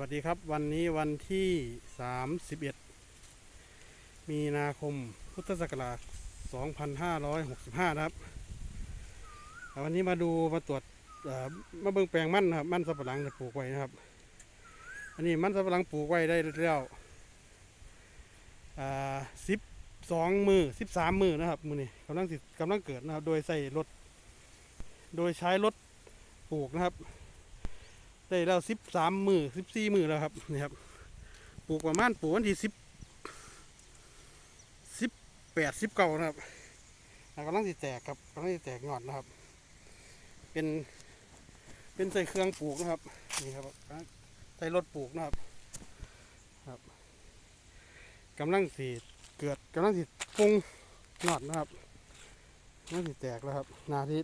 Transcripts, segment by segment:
วัสดีครับวันนี้วันที่ 31 มีนาคมพุทธศักราช 2565 นะครับอ่าวันนี้มาดูมาตรวจมาเบิ่งแปลงมันนะครับมั่นสับปะหลังปลูกไว้นะครับ อันนี้มั่นสับปะหลังปลูกไว้ได้แล้วอ่า12มือ13มือนะครับมือนี้กำลังสิกำลังเกิดนะครับ โดยใส่รถ โดยใช้รถปลูกนะครับ ได้แล้วสิบสามมือสิบสี่มือแล้วครับนี่ครับปลูกประมาณปลูกวันที่สิบสิบแปดสิบเก้านะครับกำลังสิแตกครับกำลังสิแตกงอดนะครับ เป็นเป็นใส่เครื่องปลูกนะครับนี่ครับใส่รถปลูกนะครับครับกำลังสีเกิดกำลังสีปรุงงอดนะครับกำลังสีแตกแล้วครับนาที่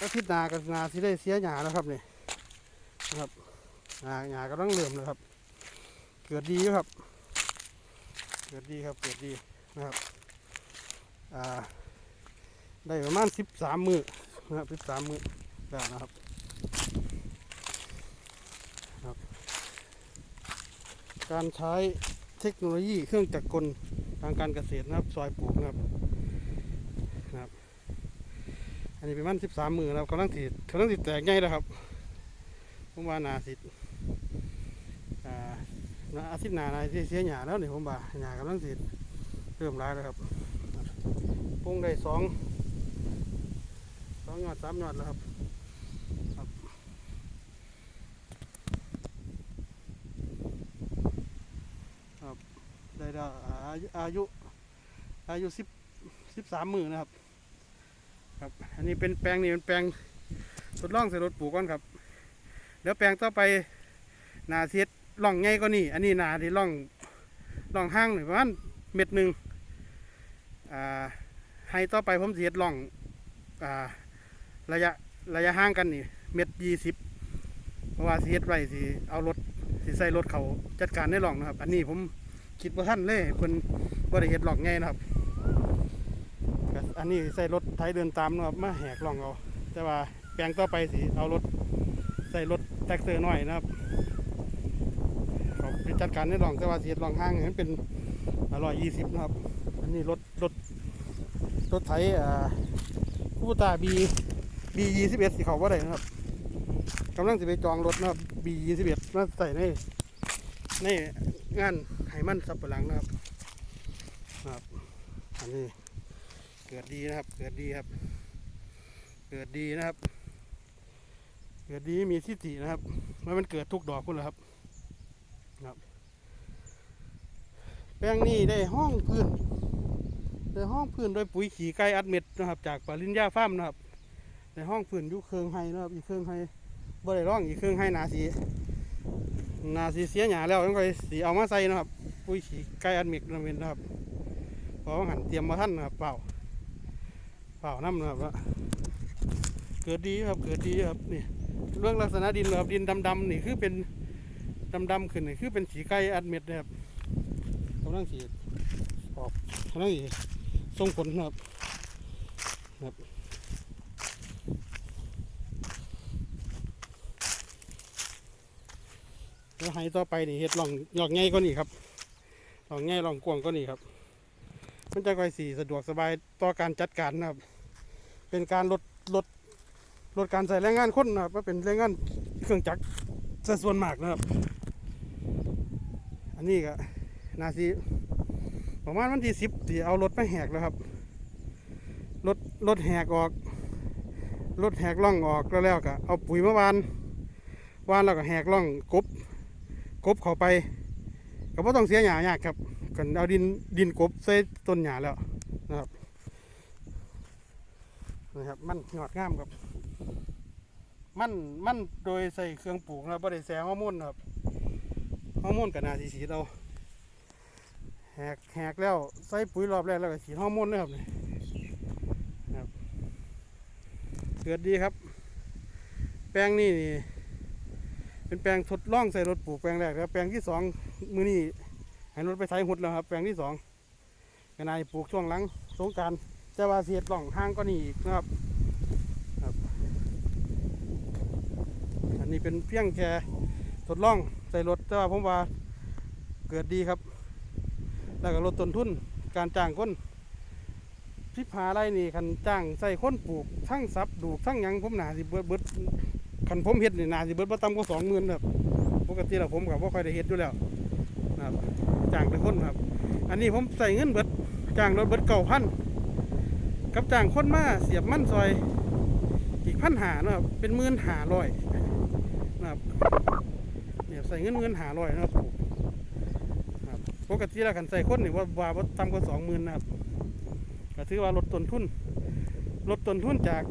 อาทิตย์นากับนาที่ได้เสียหยาแล้วครับนี่ นะครับหาหญ้ากำลังเริ่มเลยครับ เกิดดีครับ เกิดดีครับ เกิดดีนะครับอ่าได้ประมาณสิบสามมือนะครับสิบสามมือแล้วนะครับครับการใช้เทคโนโลยีเครื่องจักรกลทางการเกษตรนะครับซอยปลูกนะครับนะครับ อันนี้เป็นมันสิบสามมือนะครับกำลังติดกำลังติดแตกง่ายแล้วครับ ผมว่านาสิอ่าอาทิตย์หนานาสิเสียหยาแล้วนี่ผมว่าหยากำลังสิเริ่มร้ายแล้วครับปรุงได้สองสองยอดสามยอดแล้วครับครับครับได้แล้วอ่าอายุอายุอายุสิบสิบสามมือนะครับ ครับ อันนี้เป็นแปลงนี่เป็นแปลงทดลองใส่รถปลูกก่อนครับ แล้วแปลงต่อไปนาเสียดล่องใหญ่ก็นี่ อันนี้นาที่ล่องล่องห้างหนึ่งประมาณเม็ดหนึ่งอ่าให้ต่อไปผมเสียดล่องอ่าระยะระยะห่างกันนี่ เม็ดยี่สิบเพราะว่าเสียดไว้สิเอารถสิใส่รถเขาจัดการได้ล่องนะครับ อันนี้ผมคิดว่าท่านเลยเพิ่นบ่ได้เฮ็ดล่องใหญ่นะครับอันนี้ใส่รถไถเดินตามนะครับมาแหกล่องเอาแต่ว่าแปลงต่อไปสิเอารถ ใส่รถแท็กเตอร์หน่อยนะครับเขาไปจัดการในรองแต่ว่าเสียรองห้างให้มันเป็นอร่อยยี่สิบนะครับ อันนี้รถรถรถไถอ่าคูตาบีบียี่สิบเอ็ดสีเขาว่าได้นะครับกำลังจะไปจองรถนะครับบียี่สิบเอ็ดมาใส่ในในงานไห้มันสับปะหลังนะครับครับอันนี้เกิดดีนะครับ เกิดดีครับ เกิดดีนะครับ เกิดดีมีทิฏฐินะครับว่ามันเกิดทุกดอกพุ่นแหละครับครับ แปลงนี้ได้ห้องพื้นได้ห้องพื้นโดยปุ๋ยขี่ไก่อัดเม็ดนะครับ จากปริญญาฟาร์มนะครับในห้องพื้นยู่เครื่องไฮนะครับอีกเครื่องไฮบ่ได้ร่องอีกเครื่องไฮหนาสีนาสีเสียหยาแล้วต้องไปสีเอามาใส่นะครับ ปุ๋ยขี่ไก่อัดเม็ดนะเม็ดนะครับพราะว่าหันเตรียมมาท่านนะครับเปล่าเปล่าน้ำนะครับเกิดดีครับเกิดดีครับนี่ เรื่องลักษณะดินนะครับดินดำๆนี่คือเป็นดำๆขึ้นนี่คือเป็นสีไก่อัดเม็ดนะครับกำลังสีออกกำลังสีส่งผลนะครับครับแล้วให้ต่อไปนี่เห็ดหล่องหลองง่ายก็นี่ครับหลองง่ายหลองกวงก็นี่ครับ มันจะค่อยสีสะดวกสบายต่อการจัดการนะครับ เป็นการลดลด ลดการใส่แรงงานคนนะครับว่าเป็นแรงงานเครื่องจักรซะส่วนมากนะครับ อันนี้ก็นาทีประมาณวันที่สิบที่เอารถไปแหกแล้วครับรถรถแหกออกรถแหกล่องออกแล้วแล้วก็เอาปุ๋ยมาวานวานแล้วก็แหกล่องกบกบเข้าไปก็บ่ต้องเสียหยายากครับกันเอาดินดินกบใส่ต้นหญ้าแล้วนะครับนะครับมันงอดงามครับ มันมันโดยใส่เครื่องปลูกนะครับบ่ได้ใส่ฮอร์โมนะครับฮอร์โมนกับนาสีสีเราแหกแหกแล้วใส่ปุ๋ยรอบแรกแล้วก็ฉีดฮอร์โมนนะครับนี่ครับเกิดดีครับ แปลงนี่นี่เป็นแปลงทดลองใส่รถปลูกแปลงแรกครับแปลงที่สองมือนี่ให้รถไปใส่หุดแล้วครับ แปลงที่สองก็นายปลูกช่วงหลังสงการแต่ว่าเสียดล่องห้างก็นี่นะครับ นี้เป็นเพียงแค่ทดลองใส่รถแต่ว่าผมว่าเกิดดีครับ แล้วก็ลดต้นทุนการจ้างคนพิพาไรนี่คันจ้างใส่คนปลูกทั้งซับดูกทั้งยังผมหนาสิเบิดเบิดคันผมเฮ็ดนี่หนาสิเบิดบ่ต่ำกว่าสองหมื่นครับปกติแล้วผมกับว่าค่อยได้เฮ็ดอยู่แล้วนะครับจ้างแต่คนครับ อันนี้ผมใส่เงินเบิดจ้างรถเบิดเก่าพันกับจ้างคนมาเสียบมันซอยอีกพันหานะครับเป็นหมื่นหาร้อย นะครับเนี่ยใส่เงินเงินหาร้อยนะครับปลูกครับปกติแล้วกันใส่คนนี่ว่าว่าบ่ต่ำกว่าสองหมื่นนะครับก็ถือว่าลดต้นทุนลดต้นทุนจาก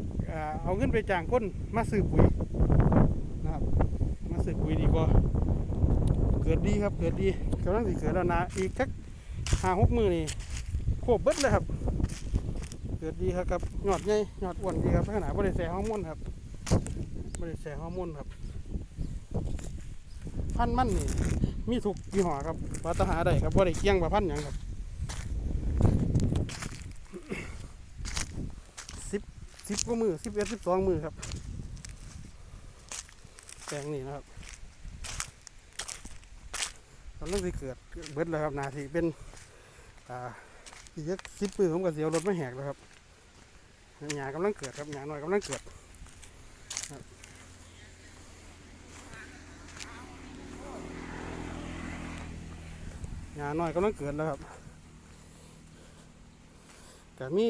เอาเงินไปจ้างคนมาซื้อปุ๋ยนะครับ มาซื้อปุ๋ยดีกว่า เกิดดีครับเกิดดีกำลังสิเกิดแล้วนะอีกสักห้าหกมือนี่โคบเบิดเลยครับ เกิดดีครับกับยอดใหญ่ยอดอ้วนดีครับขนาดบริแสฮอร์โมนครับบริแสฮอร์โมนครับ พันธุ์มันนี่มีถูกยี่ห้อครับวัตหาได้ครับบริเคียงว่าพันธุ์หยังครับสิบสิบกว่ามือสิบเอ็ดสิบสองมือครับแปลงนี่นะครับกำลังสิเกิดเบิดแล้วครับนาทีเป็นอ่าอีกสิบปืนผมก็เสียวรถไม่แหกแล้วครับหยากำลังเกิดครับหยาหน่อยกำลังเกิดครับ หยาน่อยกำลังเกิดแล้วครับกะมี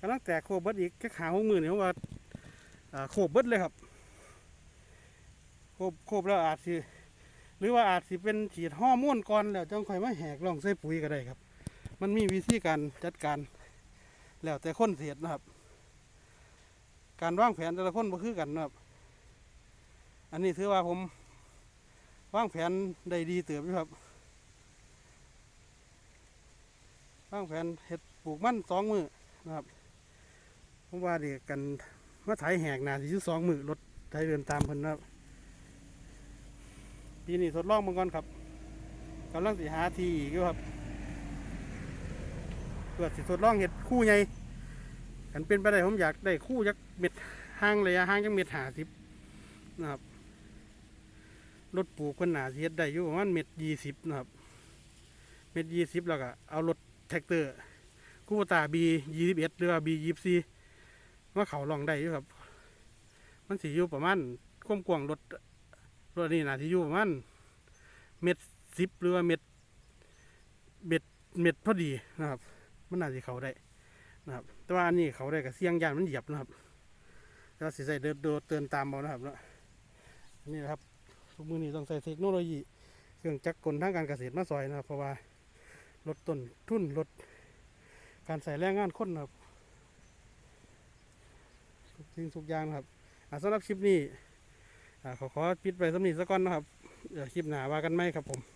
กำลังแตกโคบเบิดอีกแค่ขาหกมือเนี่ยว่าโคบเบิดเลยครับ โคบโคบแล้วอาจจะหรือว่าอาจสิเป็นฉีดฮอร์โมนก่อนแล้วจังค่อยมาแหกลองใส่ปุ๋ยก็ได้ครับ มันมีวิธีการจัดการแล้วแต่คนเสียดนะครับ การวางแผนแต่ละคนบ่คือกันนะครับ อันนี้ถือว่าผม วางแผนได้ดีเติบอยู่ครับวางแผนเห็ดปลูกมันสองมือนะครับผมว่าเด็กกันมาไถแหกนาสิอยู่สองมือรถไถเดินตามเพิ่นนะครับปีนี้ทดลองมังก่อนครับกำลังสิหาทีอีกครับเพื่อสิทดลองเห็ดคู่ใหญ่กันเป็นไปได้ผมอยากได้คู่ยักเม็ดห่างระยะห่างจักเม็ดหาสิบนะครับ รถปลูกคนหนาสิเฮ็ดได้อยู่ประมาณเม็ดยี่สิบนะครับ เม็ดยี่สิบแล้วก็เอารถแท็กเตอร์กูตาบียี่สิบเอ็ดหรือว่าบียี่สี่มาเขาลองได้อยู่ครับ มันสิอยู่ประมาณความกว้างรถรถนี่นะที่อยู่ประมาณเม็ดสิบหรือว่าเม็ดเม็ดเม็ดพอดีนะครับ มันน่าจะเขาได้นะครับ แต่ว่าอันนี้เขาได้กับเสียงยานมันเหยียบนะครับแล้วสิใส่เดินโดดเตือนตามเอานะครับเนาะอันนี้นะครับ ทุกมือนี้ต้องใส่เทคโนโลยี เครื่องจักรกลทางการเกษตรมาซอยนะครับ เพราะว่าลดต้นทุนลดการใส่แรงงานคนนะครับทุกสิ่งทุกอย่างนะครับสำหรับคลิปนี้อขอขอปิดไปสำนีสักก่อนนะครับเดี๋ยวคลิปหนาว่ากันไหมครับผม